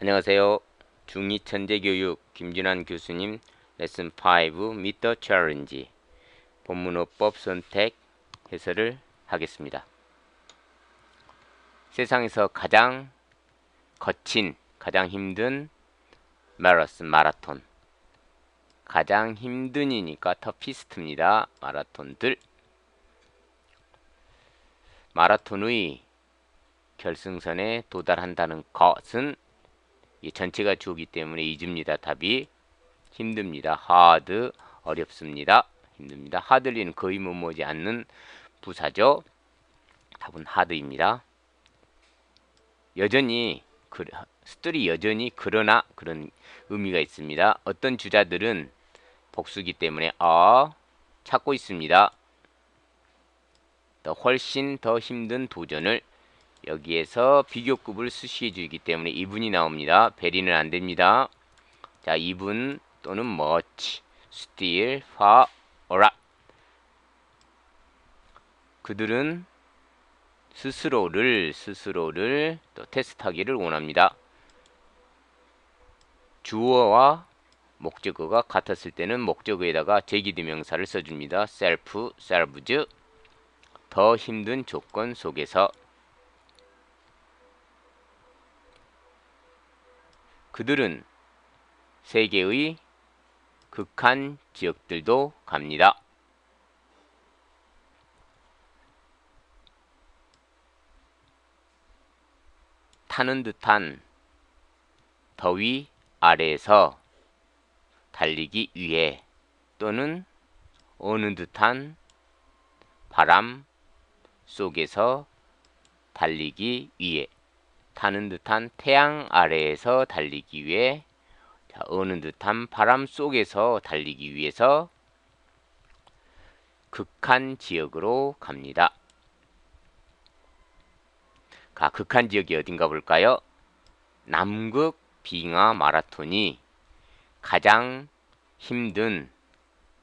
안녕하세요. 중2 천재교육 김준환 교수님 레슨 5 미터 챌린지 본문어법 선택 해설을 하겠습니다. 세상에서 가장 거친, 가장 힘든 마라톤, 마라톤 가장 힘든이니까 터피스트입니다. 마라톤들 마라톤의 결승선에 도달한다는 것은 이 전체가 주기 때문에 잊습니다. 답이 힘듭니다. hard 어렵습니다. 힘듭니다. hardly는 거의 뭐뭐지 않는 부사죠. 답은 hard입니다. 여전히 그, 스토리 여전히 그러나 그런 의미가 있습니다. 어떤 주자들은 복수기 때문에 어 찾고 있습니다. 더 훨씬 더 힘든 도전을 여기에서 비교급을 수시해 주기 때문에 이분이 나옵니다. 베리는 안 됩니다. 자, 이분 또는 much, still, far, or up. 그들은 스스로를 스스로를 또 테스트하기를 원합니다. 주어와 목적어가 같았을 때는 목적어에다가 제기대명사를 써줍니다. self, selves 더 힘든 조건 속에서 그들은 세계의 극한 지역들도 갑니다. 타는 듯한 더위 아래에서 달리기 위해 또는 어느 듯한 바람 속에서 달리기 위해 타는 듯한 태양 아래에서 달리기 위해 자, 어느 듯한 바람 속에서 달리기 위해서 극한 지역으로 갑니다. 가 극한 지역이 어딘가 볼까요? 남극 빙하 마라톤이 가장 힘든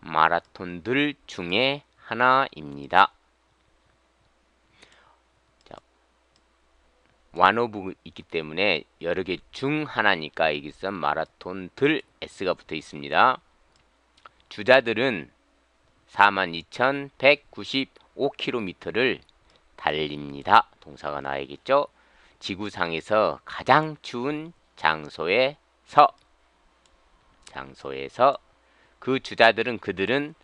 마라톤들 중에 하나입니다. 완호부 있기 때문에 여러 개 중 하나니까 여기서 마라톤들 S가 붙어 있습니다. 주자들은 42,195km를 달립니다. 동사가 나야겠죠? 지구상에서 가장 추운 장소에서 장소에서 그 주자들은 그들은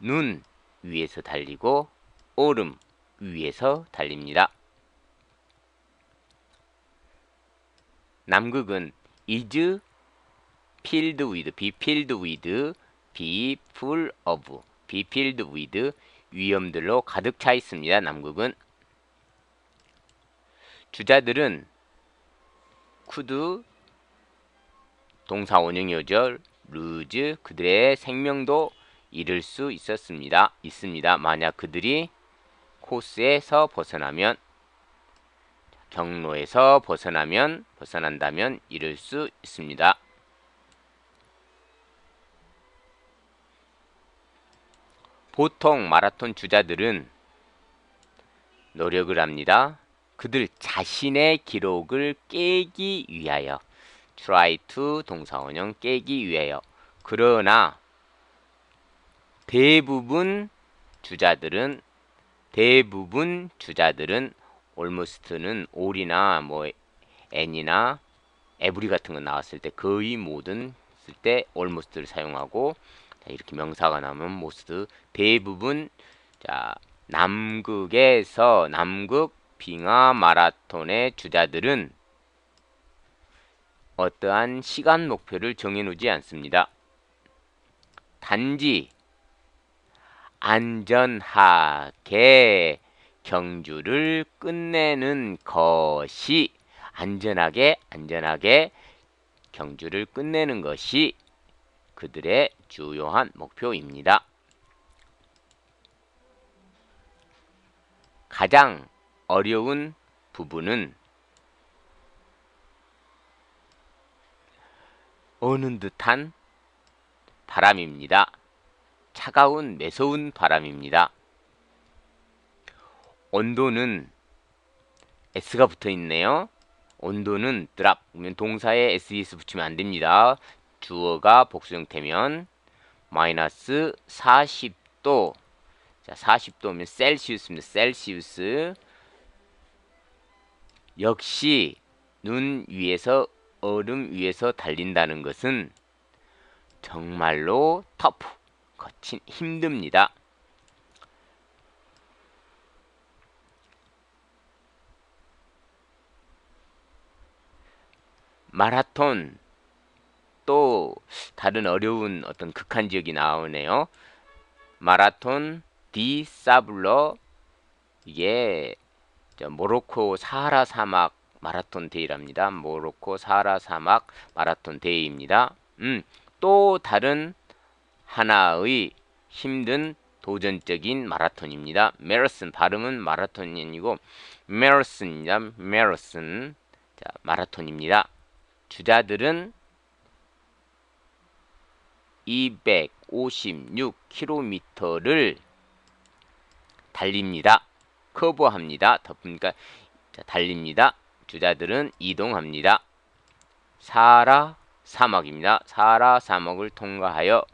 눈 위에서 달리고 얼음 위에서 달립니다. 남극은 is filled with, be filled with, be full of, be filled with 위험들로 가득 차 있습니다. 남극은 주자들은 could 동사 원형이죠. lose 그들의 생명도 잃을 수 있었습니다. 있습니다. 만약 그들이 코스에서 벗어나면 경로에서 벗어나면 벗어난다면 이룰 수 있습니다. 보통 마라톤 주자들은 노력을 합니다. 그들 자신의 기록을 깨기 위하여 try to 동사원형 깨기 위하여 그러나 대부분 주자들은 대부분 주자들은 almost는 all이나 뭐 n이나 every 같은 거 나왔을 때 거의 모든 쓸때 almost를 사용하고 자, 이렇게 명사가 나오면 most 대부분 자 남극에서 남극 빙하 마라톤의 주자들은 어떠한 시간 목표를 정해놓지 않습니다. 단지 안전하게 경주를 끝내는 것이 안전하게 안전하게 경주를 끝내는 것이 그들의 주요한 목표입니다. 가장 어려운 부분은 어는 듯한 바람입니다. 차가운 매서운 바람입니다. 온도는 S가 붙어 있네요. 온도는 drop. 그러면 동사에 ses 붙이면 안 됩니다. 주어가 복수 형태면 마이너스 40도. 자, 40도면 셀시우스입니다. 셀시우스. 역시 눈 위에서 얼음 위에서 달린다는 것은 정말로 터프, 거친 힘듭니다. 마라톤 또 다른 어려운 어떤 극한 지역이 나오네요. 마라톤 디 사블러 이게 모로코 사하라 사막 마라톤 대회랍니다. 모로코 사하라 사막 마라톤 대회입니다. 음, 또 다른 하나의 힘든 도전적인 마라톤입니다. 메러슨 발음은 마라톤이 아니고 메러슨입니다. 메러슨 자, 마라톤입니다. 주자들은 256km를 달립니다. 커버합니다. 덮으니까 자, 달립니다. 주자들은 이동합니다. 사라 사막입니다. 사라 사막을 통과하여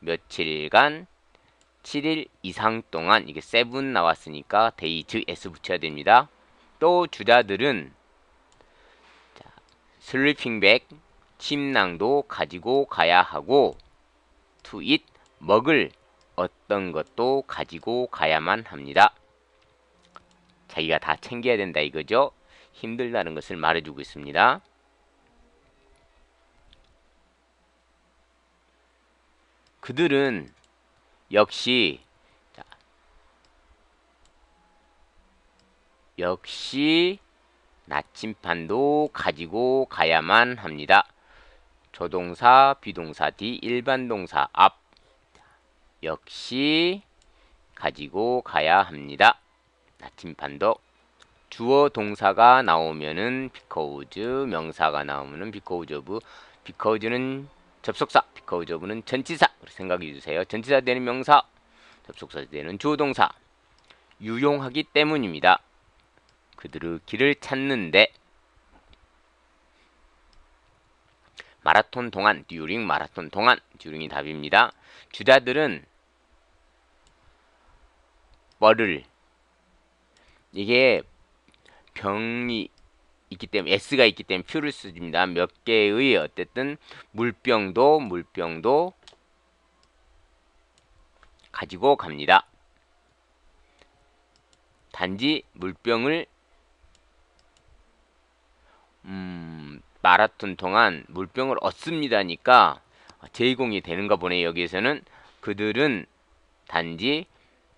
며칠간 7일 이상 동안 이게 세븐 나왔으니까 데이즈 s 붙여야 됩니다. 또 주자들은 자, 슬리핑백 침낭도 가지고 가야 하고 to eat 먹을 어떤 것도 가지고 가야만 합니다. 자기가 다 챙겨야 된다 이거죠. 힘들다는 것을 말해주고 있습니다. 그들은 역시 자, 역시 나침판도 가지고 가야만 합니다. 조동사, 비동사 뒤 일반 동사 앞 역시 가지고 가야 합니다. 나침판도 주어 동사가 나오면은 because 명사가 나오면은 because of because는 접속사 because of는 전치사 생각해 주세요. 전치사 되는 명사 접속사 되는 주어 동사 유용하기 때문입니다. 그들의 길을 찾는데 마라톤 동안 듀링 마라톤 동안 듀링이 답입니다. 주자들은 뭐를 이게 병이 있기 때문에 S가 있기 때문에 퓨를 쓰집니다. 몇 개의 어쨌든 물병도 물병도 가지고 갑니다. 단지 물병을 음, 마라톤 동안 물병을 얻습니다니까 제공이 되는가 보네 여기에서는 그들은 단지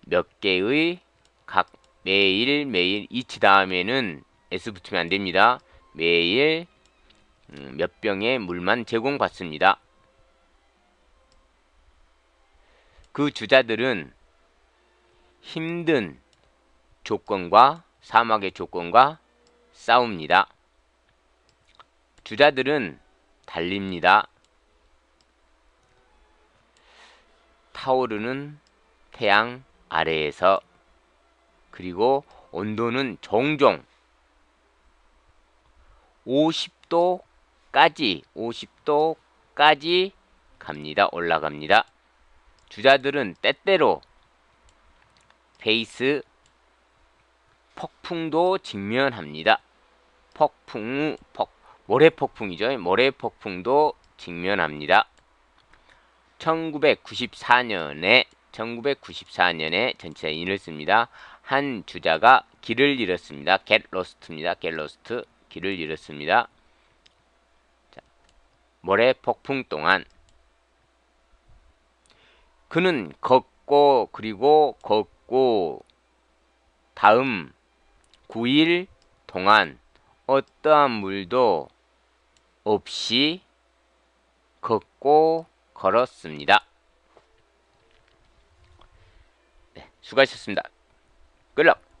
몇 개의 각 매일 매일 이치 다음에는 S 붙으면 안 됩니다. 매일 음, 몇 병의 물만 제공받습니다. 그 주자들은 힘든 조건과 사막의 조건과 싸웁니다. 주자들은 달립니다. 타오르는 태양 아래에서 그리고 온도는 종종 50도까지 50도까지 갑니다. 올라갑니다. 주자들은 때때로 페이스 폭풍도 직면합니다. 폭풍 폭 모래 폭풍이죠. 모래 폭풍도 직면합니다. 1994년에 1994년에 전체 인을 씁니다. 한 주자가 길을 잃었습니다. get lost입니다. get lost. 길을 잃었습니다. 자, 모래 폭풍 동안 그는 걷고 그리고 걷고 다음 9일 동안 어떠한 물도 없이 걷고 걸었습니다. 네, 수고하셨습니다. Luck.